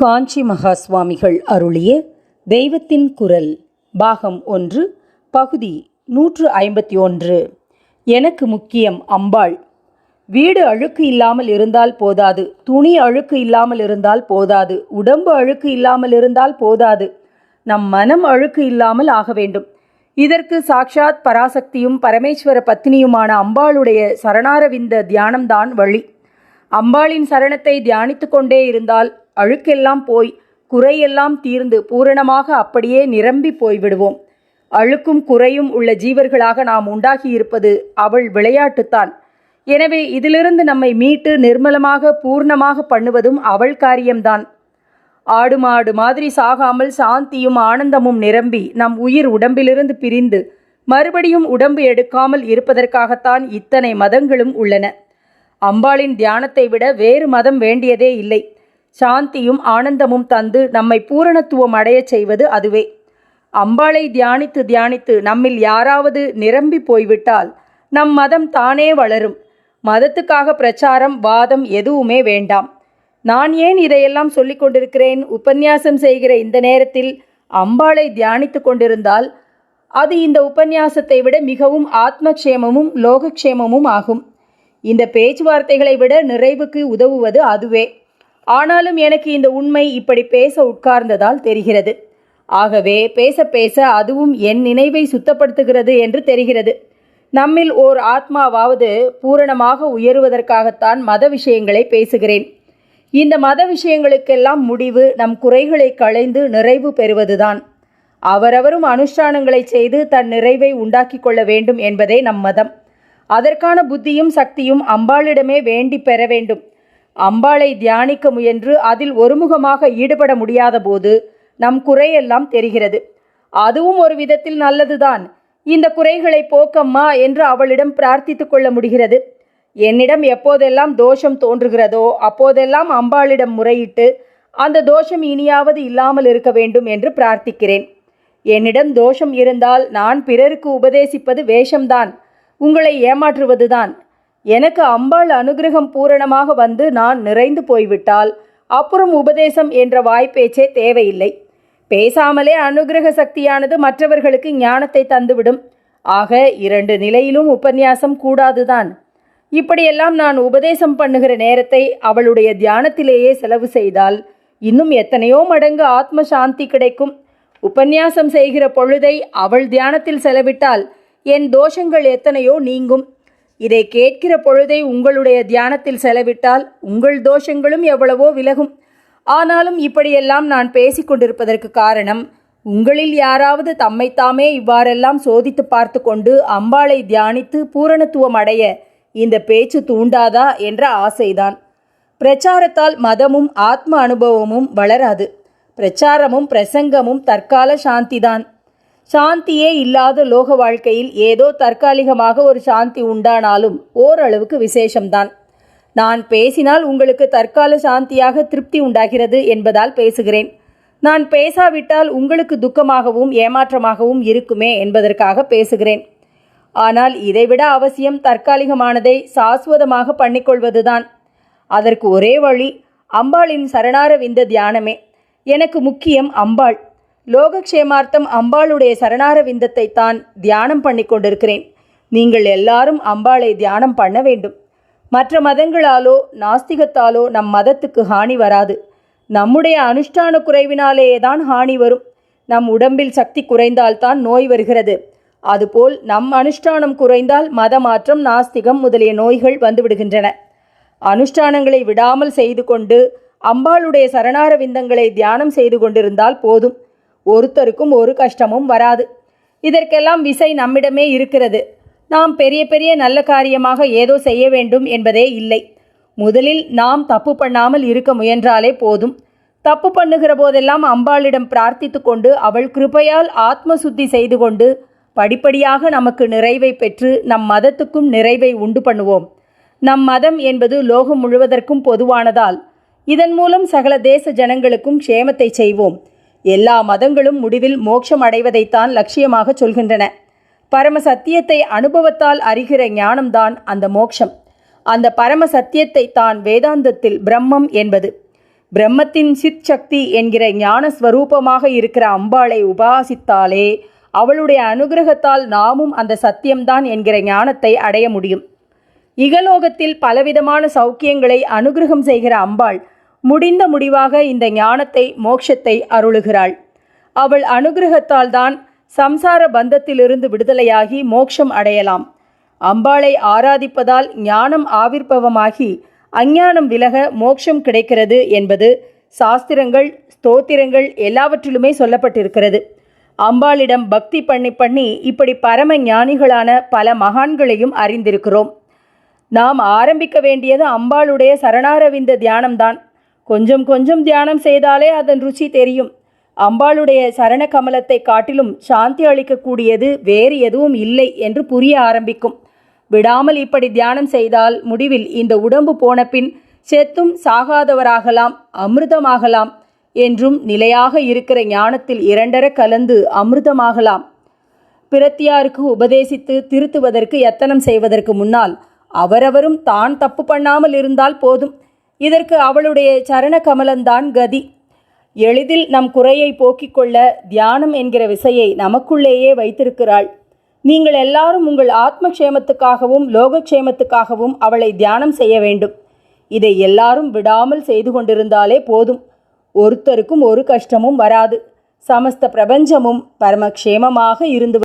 காஞ்சி மகா சுவாமிகள் அருளிய தெய்வத்தின் குரல் பாகம் ஒன்று பகுதி நூற்று ஐம்பத்தி ஒன்று. எனக்கு முக்கியம் அம்பாள். வீடு அழுக்கு இல்லாமல் இருந்தால் போதாது துணி அழுக்கு இல்லாமல் இருந்தால் போதாது உடம்பு அழுக்கு இல்லாமல் இருந்தால் போதாது. நம் மனம் அழுக்கு இல்லாமல் ஆக வேண்டும். இதற்கு சாக்ஷாத் பராசக்தியும் பரமேஸ்வர பத்தினியுமான அம்பாளுடைய சரணாரவிந்த தியானம்தான் வழி. அம்பாளின் சரணத்தை தியானித்து கொண்டே இருந்தால் அழுக்கெல்லாம் போய் குறையெல்லாம் தீர்ந்து பூரணமாக அப்படியே நிரம்பி போய்விடுவோம். அழுக்கும் குறையும் உள்ள ஜீவர்களாக நாம் உண்டாகி இருப்பது அவள் விளையாட்டுத்தான். எனவே இதிலிருந்து நம்மை மீட்டு நிர்மலமாக பூர்ணமாக பண்ணுவதும் அவள் காரியம்தான். ஆடு மாடு மாதிரி சாகாமல் சாந்தியும் ஆனந்தமும் நிரம்பி நம் உயிர் உடம்பிலிருந்து பிரிந்து மறுபடியும் உடம்பு எடுக்காமல் இருப்பதற்காகத்தான் இத்தனை மதங்களும் உள்ளன. அம்பாளின் தியானத்தை விட வேறு மதம் வேண்டியதே இல்லை. சாந்தியும் ஆனந்தமும் தந்து நம்மை பூரணத்துவம் அடையச் செய்வது அதுவே. அம்பாளை தியானித்து தியானித்து நம்மில் யாராவது நிரம்பி போய்விட்டால் நம் மதம் தானே வளரும். மதத்துக்காக பிரச்சாரம் வாதம் எதுவுமே வேண்டாம். நான் ஏன் இதையெல்லாம் சொல்லிக் கொண்டிருக்கிறேன்? உபன்யாசம் செய்கிற இந்த நேரத்தில் அம்பாளை தியானித்து கொண்டிருந்தால் அது இந்த உபன்யாசத்தை விட மிகவும் ஆத்மக்ஷேமமும் லோகக்ஷேமமும் ஆகும். இந்த பேச்சுவார்த்தைகளை விட நிறைவுக்கு உதவுவது அதுவே. ஆனாலும் எனக்கு இந்த உண்மை இப்படி பேச உட்கார்ந்ததால் தெரிகிறது. ஆகவே பேச பேச அதுவும் என் நினைவை சுத்தப்படுத்துகிறது என்று தெரிகிறது. நம்மில் ஓர் ஆத்மாவாவது பூரணமாக உயருவதற்காகத்தான் மத விஷயங்களை பேசுகிறேன். இந்த மத விஷயங்களுக்கெல்லாம் முடிவு நம் குறைகளை களைந்து நிறைவு பெறுவதுதான். அவரவரும் அனுஷ்டானங்களை செய்து தன் நிறைவை உண்டாக்கிக் கொள்ள வேண்டும் என்பதே நம் மதம். அதற்கான புத்தியும் சக்தியும் அம்பாளிடமே வேண்டி பெற வேண்டும். அம்பாளை தியானிக்க முயன்று அதில் ஒருமுகமாக ஈடுபட முடியாத போது நம் குறையெல்லாம் தெரிகிறது. அதுவும் ஒரு விதத்தில் நல்லதுதான். இந்த குறைகளை போக்கம்மா என்று அவளிடம் பிரார்த்தித்து கொள்ள முடிகிறது. என்னிடம் எப்போதெல்லாம் தோஷம் தோன்றுகிறதோ அப்போதெல்லாம் அம்பாளிடம் முறையிட்டு அந்த தோஷம் இனியாவது இல்லாமல் இருக்க வேண்டும் என்று பிரார்த்திக்கிறேன். என்னிடம் தோஷம் இருந்தால் நான் பிறருக்கு உபதேசிப்பது வேஷம்தான். உங்களை ஏமாற்றுவதுதான். எனக்கு அம்பாள் அனுகிரகம் பூரணமாக வந்து நான் நிறைந்து போய்விட்டால் அப்புறம் உபதேசம் என்ற வாய்ப்பேச்சே தேவையில்லை. பேசாமலே அனுகிரக சக்தியானது மற்றவர்களுக்கு ஞானத்தை தந்துவிடும். ஆக இரண்டு நிலையிலும் உபன்யாசம் கூடாதுதான். இப்படியெல்லாம் நான் உபதேசம் பண்ணுகிற நேரத்தை அவளுடைய தியானத்திலேயே செலவு செய்தால் இன்னும் எத்தனையோ மடங்கு ஆத்ம சாந்தி கிடைக்கும். உபன்யாசம் செய்கிற பொழுதை அவள் தியானத்தில் செலவிட்டால் என் தோஷங்கள் எத்தனையோ நீங்கும். இதை கேட்கிற பொழுதை உங்களுடைய தியானத்தில் செலவிட்டால் உங்கள் தோஷங்களும் எவ்வளவோ விலகும். ஆனாலும் இப்படியெல்லாம் நான் பேசிக்கொண்டிருப்பதற்கு காரணம் உங்களில் யாராவது தம்மைத்தாமே இவ்வாறெல்லாம் சோதித்து பார்த்து கொண்டு அம்பாளை தியானித்து பூரணத்துவம் அடைய இந்த பேச்சு தூண்டாதா என்ற ஆசைதான். பிரச்சாரத்தால் மதமும் ஆத்ம அனுபவமும் வளராது. பிரச்சாரமும் பிரசங்கமும் தற்கால சாந்திதான். சாந்தியே இல்லாத லோக வாழ்க்கையில் ஏதோ தற்காலிகமாக ஒரு சாந்தி உண்டானாலும் ஓரளவுக்கு விசேஷம்தான். நான் பேசினால் உங்களுக்கு தற்கால சாந்தியாக திருப்தி உண்டாகிறது என்பதால் பேசுகிறேன். நான் பேசாவிட்டால் உங்களுக்கு துக்கமாகவும் ஏமாற்றமாகவும் இருக்குமே என்பதற்காக பேசுகிறேன். ஆனால் இதைவிட அவசியம் தற்காலிகமானதை சாஸ்வதமாக பண்ணிக்கொள்வதுதான். அதற்கு ஒரே வழி அம்பாளின் சரணார விந்த தியானமே. எனக்கு முக்கியம் அம்பாள். லோகக்ஷேமார்த்தம் அம்பாளுடைய சரணார விந்தத்தை தான் தியானம் பண்ணி கொண்டிருக்கிறேன். நீங்கள் எல்லாரும் அம்பாளை தியானம் பண்ண வேண்டும். மற்ற மதங்களாலோ நாஸ்திகத்தாலோ நம் மதத்துக்கு ஹானி வராது. நம்முடைய அனுஷ்டான குறைவினாலேயே தான் ஹானி வரும். நம் உடம்பில் சக்தி குறைந்தால்தான் நோய் வருகிறது. அதுபோல் நம் அனுஷ்டானம் குறைந்தால் மதமாற்றம் நாஸ்திகம் முதலிய நோய்கள் வந்துவிடுகின்றன. அனுஷ்டானங்களை விடாமல் செய்து கொண்டு அம்பாளுடைய சரணார விந்தங்களை தியானம் செய்து கொண்டிருந்தால் போதும். ஒருத்தருக்கும் ஒரு கஷ்டமும் வராது. இதற்கெல்லாம் விசை நம்மிடமே இருக்கிறது. நாம் பெரிய பெரிய நல்ல காரியமாக ஏதோ செய்ய வேண்டும் என்பதே இல்லை. முதலில் நாம் தப்பு பண்ணாமல் இருக்க முயன்றாலே போதும். தப்பு பண்ணுகிற போதெல்லாம் அம்பாளிடம் பிரார்த்தித்து கொண்டு அவள் கிருபையால் ஆத்ம சுத்தி செய்து கொண்டு படிப்படியாக நமக்கு நிறைவை பெற்று நம் மதத்துக்கும் நிறைவை உண்டு பண்ணுவோம். நம் மதம் என்பது லோகம் முழுவதற்கும் பொதுவானதால் இதன் மூலம் சகல தேச ஜனங்களுக்கும் க்ஷேமத்தை செய்வோம். எல்லா மதங்களும் முடிவில் மோட்சம் அடைவதைத்தான் லட்சியமாக சொல்கின்றன. பரம சத்தியத்தை அனுபவத்தால் அறிகிற ஞானம்தான் அந்த மோட்சம். அந்த பரம சத்தியத்தை தான் வேதாந்தத்தில் பிரம்மம் என்பது. பிரம்மத்தின் சித் சக்தி என்கிற ஞான ஸ்வரூபமாக இருக்கிற அம்பாளை உபாசித்தாலே அவளுடைய அனுகிரகத்தால் நாமும் அந்த சத்தியம்தான் என்கிற ஞானத்தை அடைய முடியும். இகலோகத்தில் பலவிதமான சௌக்கியங்களை அனுகிரகம் செய்கிற அம்பாள் முடிந்த முடிவாக இந்த ஞானத்தை மோட்சத்தை அருளுகிறாள். அவள் அனுகிரகத்தால் தான் சம்சார பந்தத்திலிருந்து விடுதலையாகி மோட்சம் அடையலாம். அம்பாளை ஆராதிப்பதால் ஞானம் ஆவிர்பவமாகி அஞ்ஞானம் விலக மோட்சம் கிடைக்கிறது என்பது சாஸ்திரங்கள் ஸ்தோத்திரங்கள் எல்லாவற்றிலுமே சொல்லப்பட்டிருக்கிறது. அம்பாளிடம் பக்தி பண்ணி பண்ணி இப்படி பரம ஞானிகளான பல மகான்களையும் அறிந்திருக்கிறோம். நாம் ஆரம்பிக்க வேண்டியது அம்பாளுடைய சரணாரவிந்த தியானம்தான். கொஞ்சம் கொஞ்சம் தியானம் செய்தாலே அதன் ருச்சி தெரியும். அம்பாளுடைய சரண கமலத்தை காட்டிலும் சாந்தி அளிக்கக்கூடியது வேறு எதுவும் இல்லை என்று புரிய ஆரம்பிக்கும். விடாமல் இப்படி தியானம் செய்தால் முடிவில் இந்த உடம்பு போன பின் செத்தும் சாகாதவராகலாம் அமிர்தமாகலாம் என்றும் நிலையாக இருக்கிற ஞானத்தில் இரண்டர கலந்து அமிர்தமாகலாம். பிரத்தியாருக்கு உபதேசித்து திருத்துவதற்கு எத்தனம் செய்வதற்கு முன்னால் அவரவரும் தான் தப்பு பண்ணாமல் இருந்தால் போதும். இதற்கு அவளுடைய சரண கமலந்தான் கதி. எளிதில் நம் குறையை போக்கிக் கொள்ள தியானம் என்கிற விசையை நமக்குள்ளேயே வைத்திருக்கிறாள். நீங்கள் எல்லாரும் உங்கள் ஆத்மக்ஷேமத்துக்காகவும் லோகக்ஷேமத்துக்காகவும் அவளை தியானம் செய்ய வேண்டும். இதை எல்லாரும் விடாமல் செய்து கொண்டிருந்தாலே போதும். ஒருத்தருக்கும் ஒரு கஷ்டமும் வராது. சமஸ்த பிரபஞ்சமும் பரமக்ஷேமமாக இருந்து